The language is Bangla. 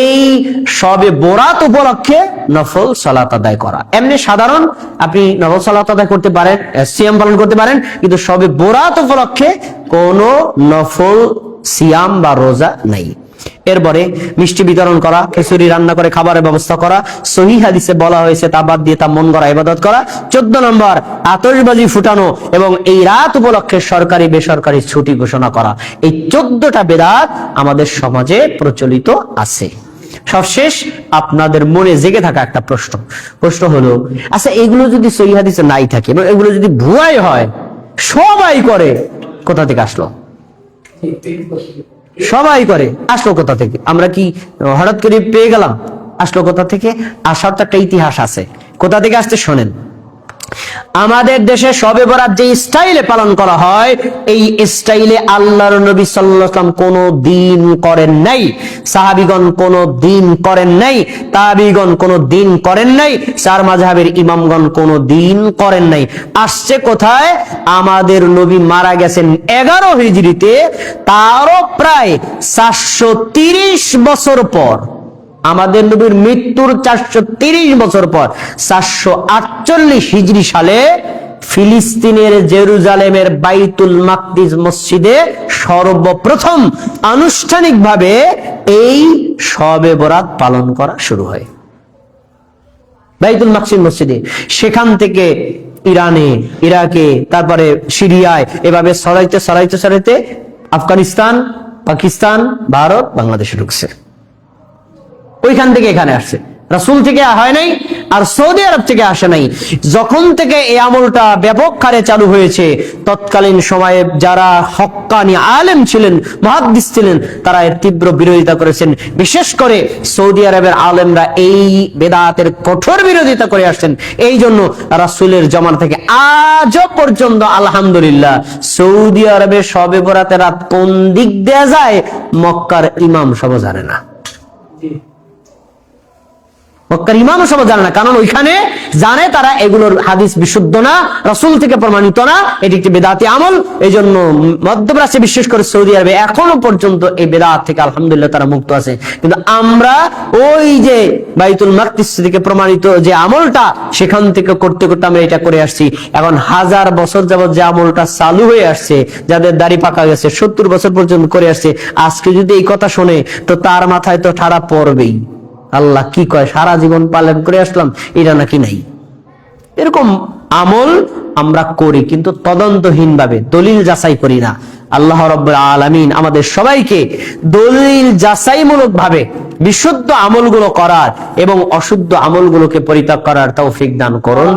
এই সবে বোরাত উপলক্ষে নফল সালাত আদায় করা। এমনি সাধারণ আপনি নফল সালাত আদায় করতে পারেন সিয়াম পালন করতে পারেন, কিন্তু সবে বোরাত উপলক্ষে কোনো নফল সিয়াম বা রোজা নাই। এরপরে মিষ্টি বিতরণ করা, খিচুড়ি রান্না করে, খাবারের ব্যবস্থা করা, সহি হাদিসে বলা হয়েছে, তা বাদ দিয়ে তা মন করা ইবাদত করা। চোদ্দ নম্বর, আতশবাজি ফুটানো এবং এই রাত উপলক্ষে সরকারি, বেসরকারি ছুটি ঘোষণা করা। এই চোদ্দটা বেদাত আমাদের সমাজে প্রচলিত আছে। সবশেষ, আপনাদের মনে জেগে থাকা একটা প্রশ্ন। প্রশ্ন হলো আচ্ছা এগুলো যদি সহি হাদিসে নাই থাকে, এবং এগুলো যদি ভুয়াই হয়, সবাই করে, কোথা থেকে আসলো? সবাই করে, আসলো কোথা থেকে? আমরা কি হঠাৎ করে পেয়ে গেলাম? আসলো কোথা থেকে? আসার তো একটা ইতিহাস আছে। কোথা থেকে আসতে শোনেন। আমাদের দেশে সবে বরাত যে স্টাইলে পালন করা হয়, এই স্টাইলে আল্লাহর নবী সাল্লাম কোন দিন করেন নাই। সাহাবিগণ কোন দিন করেন নাই, তাবিগণ কোন দিন করেন নাই, চার মাঝহাবের ইমামগণ কোন দিন করেন নাই। আসছে কোথায়? আমাদের নবী মারা গেছেন এগারো হিজড়িতে, তারও প্রায় চারশো বছর পর। আমাদের নবীর মৃত্যুর চারশো বছর পর, চারশো আটচল্লিশ হিজড়ি সালে ফিলিস্তিনের জেরুজালেমের বাইতুল মাকদিস মসজিদে সর্বপ্রথম আনুষ্ঠানিকভাবে এই সবে বরাত পালন করা শুরু হয়। বাইতুল মাকসিদ মসজিদে। সেখান থেকে ইরানে, ইরাকে, তারপরে সিরিয়ায়, এভাবে সরাইতে সরাইতে সরাইতে আফগানিস্তান, পাকিস্তান, ভারত, বাংলাদেশে ঢুকছে। ওইখান থেকে এখানে আসছে। রাসুল থেকে হয় নাই, আর সৌদি আরব থেকে আসে নাই। যখন থেকে এই আমলটা ব্যাপক হারে চালু হয়েছে, তৎকালীন সময়ে যারা হক্কানি আলেম ছিলেন, মহাদ্দিস ছিলেন, তারা এর তীব্র বিরোধিতা করেছেন। বিশেষ করে সৌদি আরবের আলেমরা এই বেদাতের কঠোর বিরোধিতা করে আসছেন। এই জন্য রাসুলের জমান থেকে আজও পর্যন্ত আলহামদুলিল্লাহ, সৌদি আরবে সবে বরাতে রাত কোন দিক দেয়া যায়, মক্কার ইমাম সব জানে না। মক্কার ইমামও সব জানে না। কারণ ওইখানে জানে তারা এগুলোর হাদিস বিশুদ্ধ না, রসুল থেকে প্রমাণিত না। এটি একটি বেদাতি আমল। এই জন্য মধ্যপ্রাচ্যে বিশেষ করে সৌদি আরবে এখনও পর্যন্ত এই বেদাত থেকে আলহামদুলিল্লাহ তারা মুক্ত আছে। কিন্তু আমরা ওই যে বাইতুল মাকদিস থেকে প্রমাণিত যে আমলটা, সেখান থেকে করতে করতে আমরা এটা করে আসছি। এখন হাজার বছর যাবত যে আমলটা চালু হয়ে আসছে, যাদের দাড়ি পাকা গেছে, সত্তর বছর পর্যন্ত করে আসছে, আজকে যদি এই কথা শোনে, তো তার মাথায় তো ঠাড়া পড়বেই। আল্লাহ কি কয়? সারা জীবন পালন করে আসলাম এটা নাকি নাই। এরকম আমল আমরা করি, কিন্তু তদন্তহীন ভাবে দলিল যাচাই করি না। আল্লাহ রব্বুল আলমিন আমাদের সবাইকে দলিল যাচাইমূলক ভাবে বিশুদ্ধ আমলগুলো করার এবং অশুদ্ধ আমলগুলোকে পরিত্যাগ করার তৌফিক দান করুন।